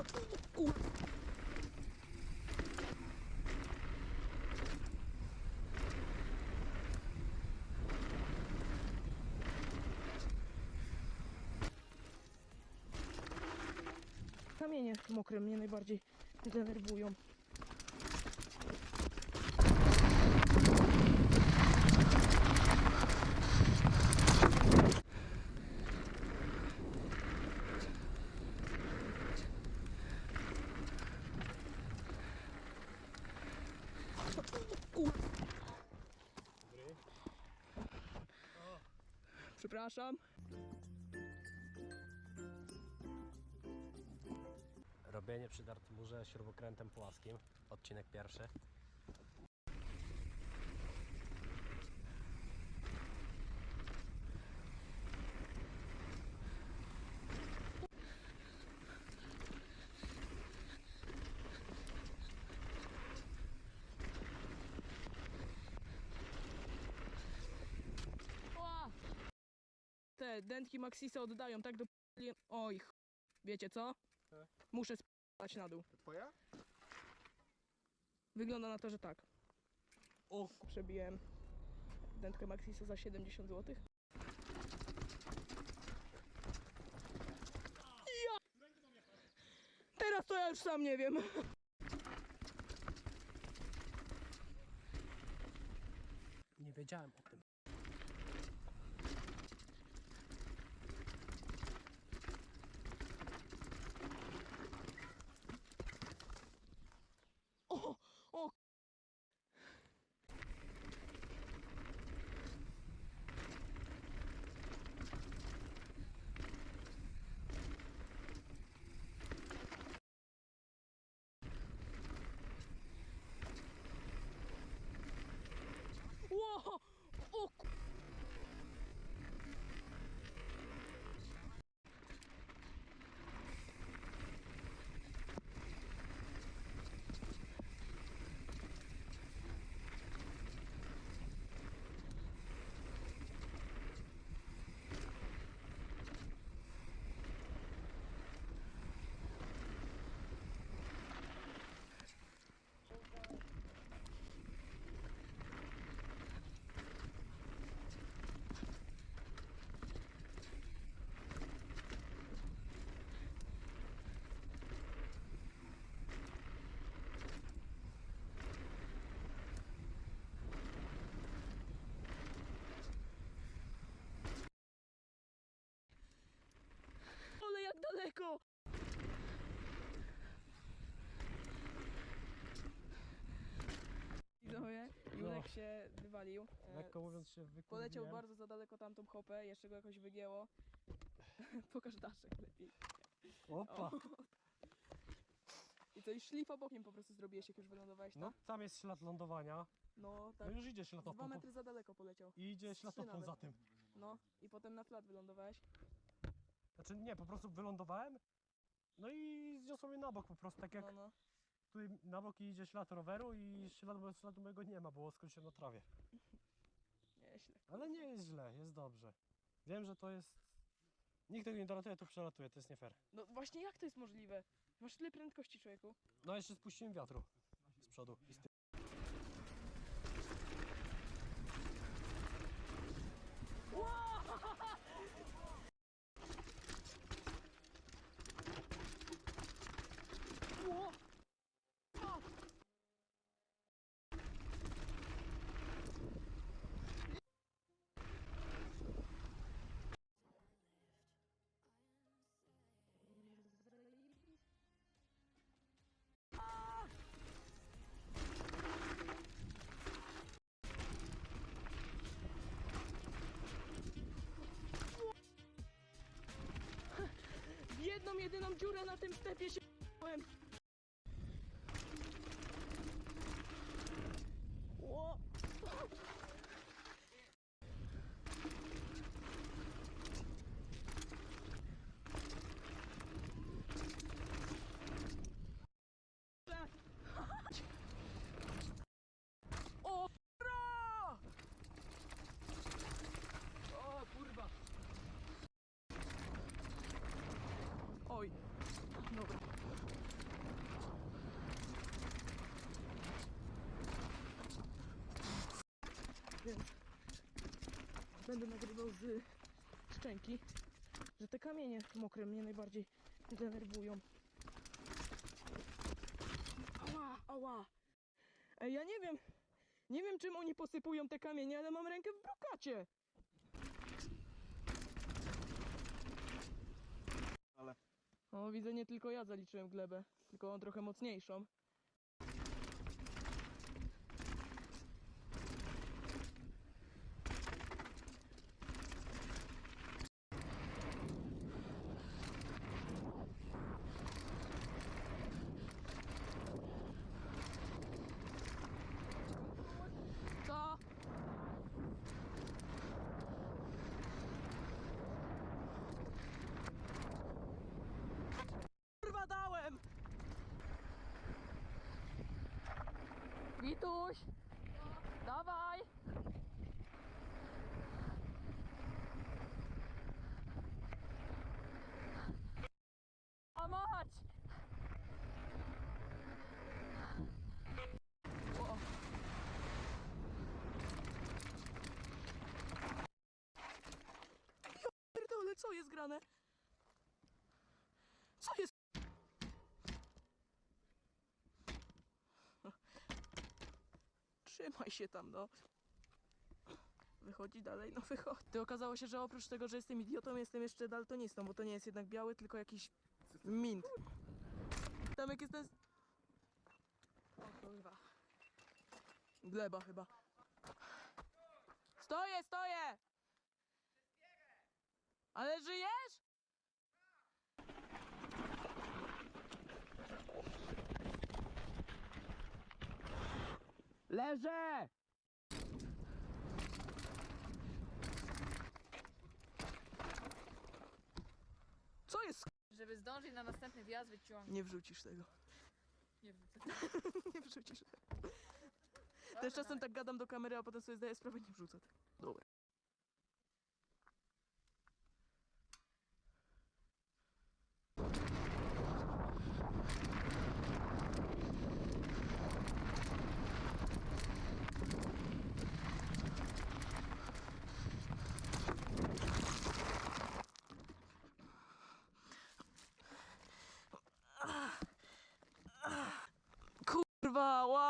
Kur... Kamienie mokre mnie najbardziej denerwują. Kur... Przepraszam. Robienie przy dartmurze śrubokrętem płaskim. Odcinek pierwszy. Ła! Te dętki Maxisa oddają tak do Oj, ch- wiecie co? Muszę spać na dół. Twoja? Wygląda na to, że tak. O, Przebiłem dętkę Maxisa za 70 zł. Ja! Teraz to ja już sam nie wiem. Nie wiedziałem o tym. O! O! Ło! O! ku- Ale jak daleko! Widzowie, Julek się wywalił. E, Lekko mówiąc się wykurwiłem. Poleciał bardzo za daleko tamtą hopę, jeszcze go jakoś wygięło. Pokaż daszek lepiej. Opa! I co, i szlifa bokiem po prostu zrobiłeś, jak już wylądowałeś tam? No tam jest ślad lądowania. No, tak. No już idzie Dwa ślatopon. metry za daleko poleciał. I idzie Trzy nawet. za tym. No, i potem na flat wylądowałeś. Znaczy nie, po prostu wylądowałem. No i zniosło mnie na bok po prostu, tak jak No, no. Tutaj na bok idzie ślad roweru i śladu, śladu mojego nie ma, bo skróciłem na trawie. Nieźle. Ale nie jest źle, jest dobrze. Wiem, że to jest... Nikt tego nie dolatuje, tu przelatuje, to jest nie fair. No właśnie, jak to jest możliwe? Masz tyle prędkości, człowieku. No jeszcze spuściłem wiatru z przodu i z tyłu. Ło! Jedyną dziurę na tym stepie się p***łem. Ło! O! ra! O kurwa! Oj, dobra. Będę nagrywał z szczęki, że te kamienie mokre mnie najbardziej denerwują. Ała, ała. Ej, ja nie wiem, nie wiem czym oni posypują te kamienie, ale mam rękę w brokacie. Ale- O, widzę, nie tylko ja zaliczyłem glebę, tylko on trochę mocniejszą. Co? Kurwa dałem! Wituś! Dawaj! A mać! Co jest grane? Co jest? Trzymaj się tam, no. Wychodzi dalej, no wychodzi. Ty okazało się, że oprócz tego, że jestem idiotą, jestem jeszcze daltonistą, bo to nie jest jednak biały, tylko jakiś mint. Tam jak jest ten... O kurwa. Gleba chyba. Stoję, stoję! Ale żyjesz? Leżę! Co jest? Żeby zdążyć na następny wjazd wyciągnąć. Nie wrzucisz tego. Nie wrzucę. Nie wrzucisz tego. Też czasem tak gadam do kamery, a potem sobie zdaję sprawę, nie wrzucę tego. Dobra. Kurwa, ła!